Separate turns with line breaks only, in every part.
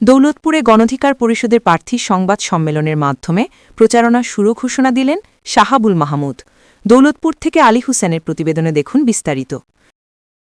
দৌলতপুরে গণধিকার পরিষদের প্রার্থী সংবাদ সম্মেলনের মাধ্যমে প্রচারণা শুরু ঘোষণা দিলেন শাহাবুল মাহমুদ। দৌলতপুর থেকে আলী হুসেনের প্রতিবেদনে দেখুন বিস্তারিত।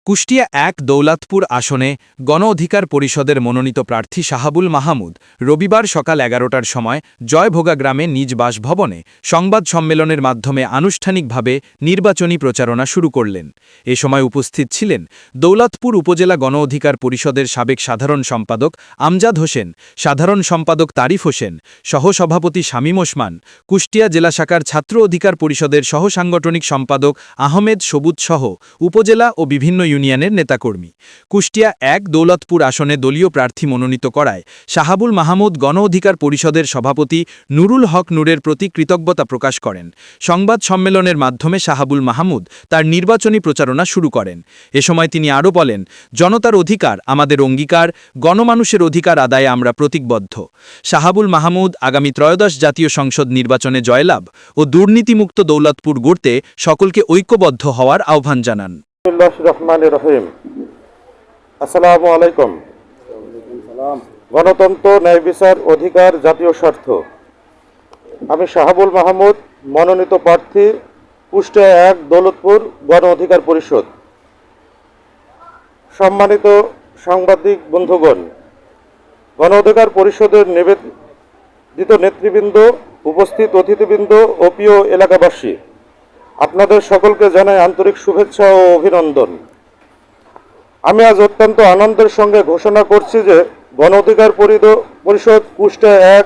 কুষ্টিয়া এক দৌলাতপুর আসনে গণ অধিকার পরিষদের মনোনীত প্রার্থী শাহাবুল মাহমুদ রবিবার সকাল এগারোটার সময় জয়ভোগা গ্রামে নিজ বাসভবনে সংবাদ সম্মেলনের মাধ্যমে আনুষ্ঠানিকভাবে নির্বাচনী প্রচারণা শুরু করলেন। এ সময় উপস্থিত ছিলেন দৌলতপুর উপজেলা গণ অধিকার পরিষদের সাবেক সাধারণ সম্পাদক আমজাদ হোসেন, সাধারণ সম্পাদক তারিফ হোসেন, সহসভাপতি শামীম ওসমান, কুষ্টিয়া জেলা শাখার ছাত্র অধিকার পরিষদের সহসাংগঠনিক সম্পাদক আহমেদ সবুজ সহ উপজেলা ও বিভিন্ন ইউনিয়নের নেতাকর্মী। কুষ্টিয়া এক দৌলতপুর আসনে দলীয় প্রার্থী মনোনীত করায় শাহাবুল মাহমুদ গণ অধিকার পরিষদের সভাপতি নুরুল হক নূরের প্রতি কৃতজ্ঞতা প্রকাশ করেন। সংবাদ সম্মেলনের মাধ্যমে শাহাবুল মাহমুদ তার নির্বাচনী প্রচারণা শুরু করেন। এ সময় তিনি আরও বলেন, জনতার অধিকার আমাদের অঙ্গীকার, গণমানুষের অধিকার আদায়ে আমরা প্রতীকবদ্ধ। শাহাবুল মাহমুদ আগামী ত্রয়োদশ জাতীয় সংসদ নির্বাচনে জয়লাভ ও দুর্নীতিমুক্ত দৌলতপুর গড়তে সকলকে ঐক্যবদ্ধ হওয়ার আহ্বান জানান।
বিসমিল্লাহ রহমান রহিম। আসসালামু আলাইকুম। গণতন্ত্র ন্যায় বিচার অধিকার জাতীয় স্বার্থ। আমি শাহাবুল মাহমুদ মনোনীত প্রার্থী কুষ্টিয়া এক দৌলতপুর গণ অধিকার পরিষদ। সম্মানিত সাংবাদিক বন্ধুগণ গণ অধিকার পরিষদের নিবেদিত নেতৃবৃন্দ উপস্থিত অতিথিবৃন্দ ও প্রিয় এলাকাবাসী আপনাদের সকলকে জানাই আন্তরিক শুভেচ্ছা ও অভিনন্দন। আমি আজ অত্যন্ত আনন্দের সঙ্গে ঘোষণা করছি যে গণ অধিকার পরিষদ কুষ্টিয়া এক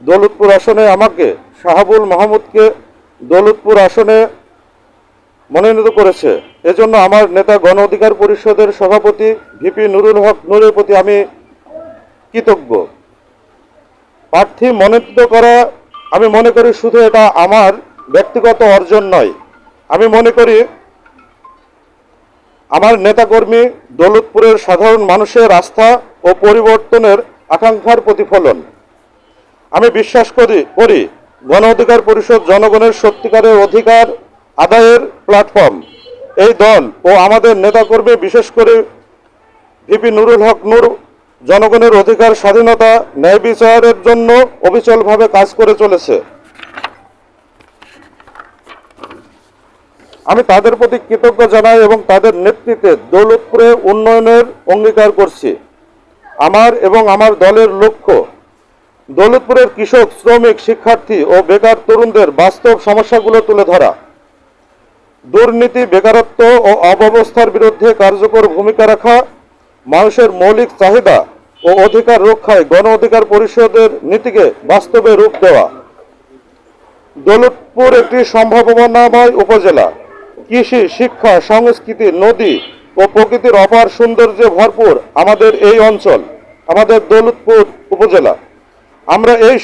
দৌলতপুর আসনে আমাকে শাহাবুল মাহমুদকে দৌলতপুর আসনে মনোনীত করেছে। এজন্য আমার নেতা গণ অধিকার পরিষদের সভাপতি ভিপি নুরুল হক নুরের প্রতি আমি কৃতজ্ঞ। প্রার্থী মনোনীত করা আমি মনে করি শুধু এটা আমার ব্যক্তিগত অর্জন নয়। আমি মনে করি আমার নেতাকর্মী দৌলতপুরের সাধারণ মানুষের আস্থা ও পরিবর্তনের আকাঙ্ক্ষার প্রতিফলন। আমি বিশ্বাস করি করি গণ অধিকার পরিষদ জনগণের সত্যিকারের অধিকার আদায়ের প্ল্যাটফর্ম। এই দল ও আমাদের নেতাকর্মী, বিশেষ করে ভিপি নুরুল হক নূর, জনগণের অধিকার, স্বাধীনতা, ন্যায় বিচারের জন্য অবিচলভাবে কাজ করে চলেছে। আমি তাদের প্রতি কৃতজ্ঞ জানাই এবং তাদের নেতৃত্বে দৌলতপুরে উন্নয়নের অঙ্গীকার করছি। আমার এবং আমার দলের লক্ষ্য, দৌলতপুরের কৃষক, শ্রমিক, শিক্ষার্থী ও বেকার তরুণদের বাস্তব সমস্যাগুলো তুলে ধরা। দুর্নীতি, বেকারত্ব ও অব্যবস্থার বিরুদ্ধে কার্যকর ভূমিকা রাখা, মানুষের মৌলিক চাহিদা ও অধিকার রক্ষায় গণ অধিকার পরিষদের নীতিকে বাস্তবে রূপ দেওয়া। দৌলতপুর একটি সম্ভাবনাময় উপজেলা। কৃষি, শিক্ষা, সংস্কৃতি, নদী ও প্রকৃতির অপার সৌন্দর্যে ভরপুর আমাদের এই অঞ্চল, আমাদের দৌলতপুর উপজেলা। আমরা এই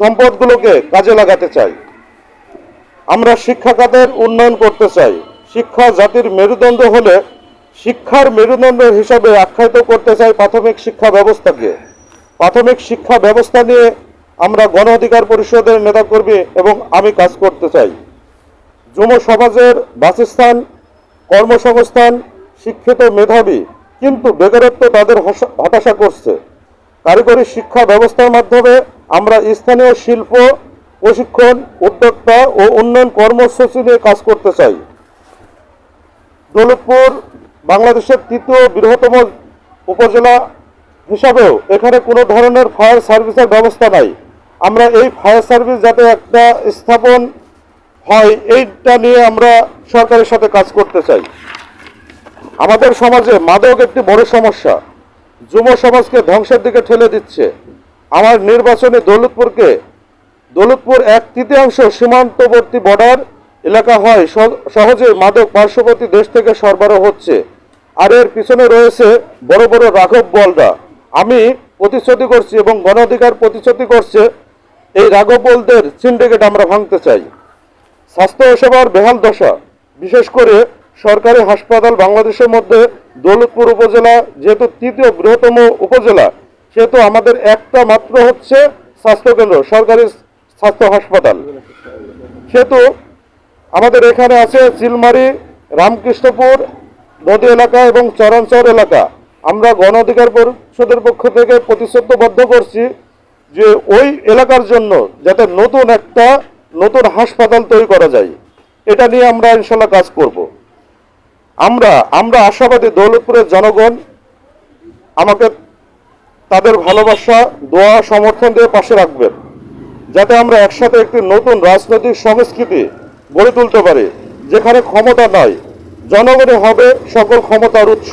সম্পদগুলোকে কাজে লাগাতে চাই। আমরা শিক্ষা খাতের উন্নয়ন করতে চাই। শিক্ষা জাতির মেরুদণ্ড হলে শিক্ষার মেরুদণ্ড হিসাবে আখ্যায়িত করতে চাই প্রাথমিক শিক্ষা ব্যবস্থাকে। প্রাথমিক শিক্ষা ব্যবস্থা নিয়ে আমরা গণ অধিকার পরিষদের নেতাকর্মী এবং আমি কাজ করতে চাই। যুব সমাজের বাসস্থান, কর্মসংস্থান, শিক্ষিত মেধাবী কিন্তু বেকারত্ব তাদের হতাশা করছে। কারিগরি শিক্ষা ব্যবস্থার মাধ্যমে আমরা স্থানীয় শিল্প, প্রশিক্ষণ, উদ্যোক্তা ও উন্নয়ন কর্মসূচি নিয়ে কাজ করতে চাই। দৌলতপুর বাংলাদেশের তৃতীয় বৃহত্তম উপজেলা হিসাবেও এখানে কোনো ধরনের ফায়ার সার্ভিসের ব্যবস্থা নাই। আমরা এই ফায়ার সার্ভিস যাতে একটা স্থাপন হয় এইটা নিয়ে আমরা সরকারের সাথে কাজ করতে চাই। আমাদের সমাজে মাদক একটি বড় সমস্যা। যুব সমাজকে ধ্বংসের দিকে ঠেলে দিচ্ছে। আমার নির্বাচনে দৌলতপুরকে, দৌলতপুর এক তৃতীয়াংশ সীমান্তবর্তী বর্ডার এলাকা হয় সহজে মাদক পার্শ্ববর্তী দেশ থেকে সরবরাহ হচ্ছে। আর এর পিছনে রয়েছে বড় বড় রাঘব বলরা আমি প্রতিশ্রুতি করছি এবং গণ অধিকার প্রতিশ্রুতি করছে, এই রাঘব বলদের সিন্ডিকেট আমরা ভাঙতে চাই। স্বাস্থ্য সেবার বেহাল দশা, বিশেষ করে সরকারি হাসপাতাল বাংলাদেশের মধ্যে দৌলতপুর উপজেলা যেহেতু তৃতীয় বৃহত্তম উপজেলা, সেহেতু আমাদের একটা মাত্র হচ্ছে স্বাস্থ্যকেন্দ্র, সরকারি স্বাস্থ্য হাসপাতাল। সেহেতু আমাদের এখানে আছে চিলমারি, রামকৃষ্ণপুর নদী এলাকা এবং চরাঞ্চর এলাকা। আমরা গণ অধিকার পরিষদের পক্ষ থেকে প্রতিশ্রুতিবদ্ধ করছি যে ওই এলাকার জন্য যাতে নতুন একটা নতুন হাসপাতাল তৈরি করা যায়। এটা নিয়ে আমরা ইনশাল্লাহ কাজ করব। আমরা আমরা আশাবাদী দৌলতপুরের জনগণ আমাকে তাদের ভালোবাসা, দোয়া, সমর্থন দিয়ে পাশে রাখবেন। যাতে আমরা একসাথে একটি নতুন রাজনৈতিক সংস্কৃতি গড়ে তুলতে পারি, যেখানে ক্ষমতা নয় জনগণই হবে সকল ক্ষমতার উৎস।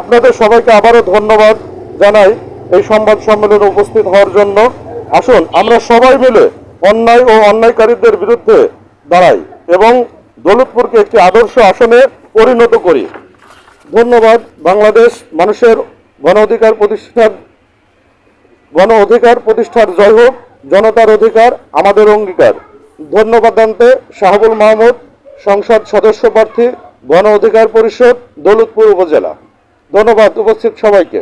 আপনাদের সবাইকে আবারও ধন্যবাদ জানাই এই সংবাদ সম্মেলনে উপস্থিত হওয়ার জন্য। আসুন, আমরা সবাই মিলে অন্যায় ও অন্যায়কারীদের বিরুদ্ধে দাঁড়াই এবং দৌলতপুরকে একটি আদর্শ আসনে পরিণত করি। ধন্যবাদ। বাংলাদেশ মানুষের গণ অধিকার প্রতিষ্ঠার গণ অধিকার প্রতিষ্ঠার জয় হোক, জনতার অধিকার আমাদের অঙ্গীকার। ধন্যবাদ জানতে শাহাবুল মাহমুদ, সংসদ সদস্য প্রার্থী, গণ অধিকার পরিষদ, দৌলতপুর উপজেলা। ধন্যবাদ উপস্থিত সবাইকে।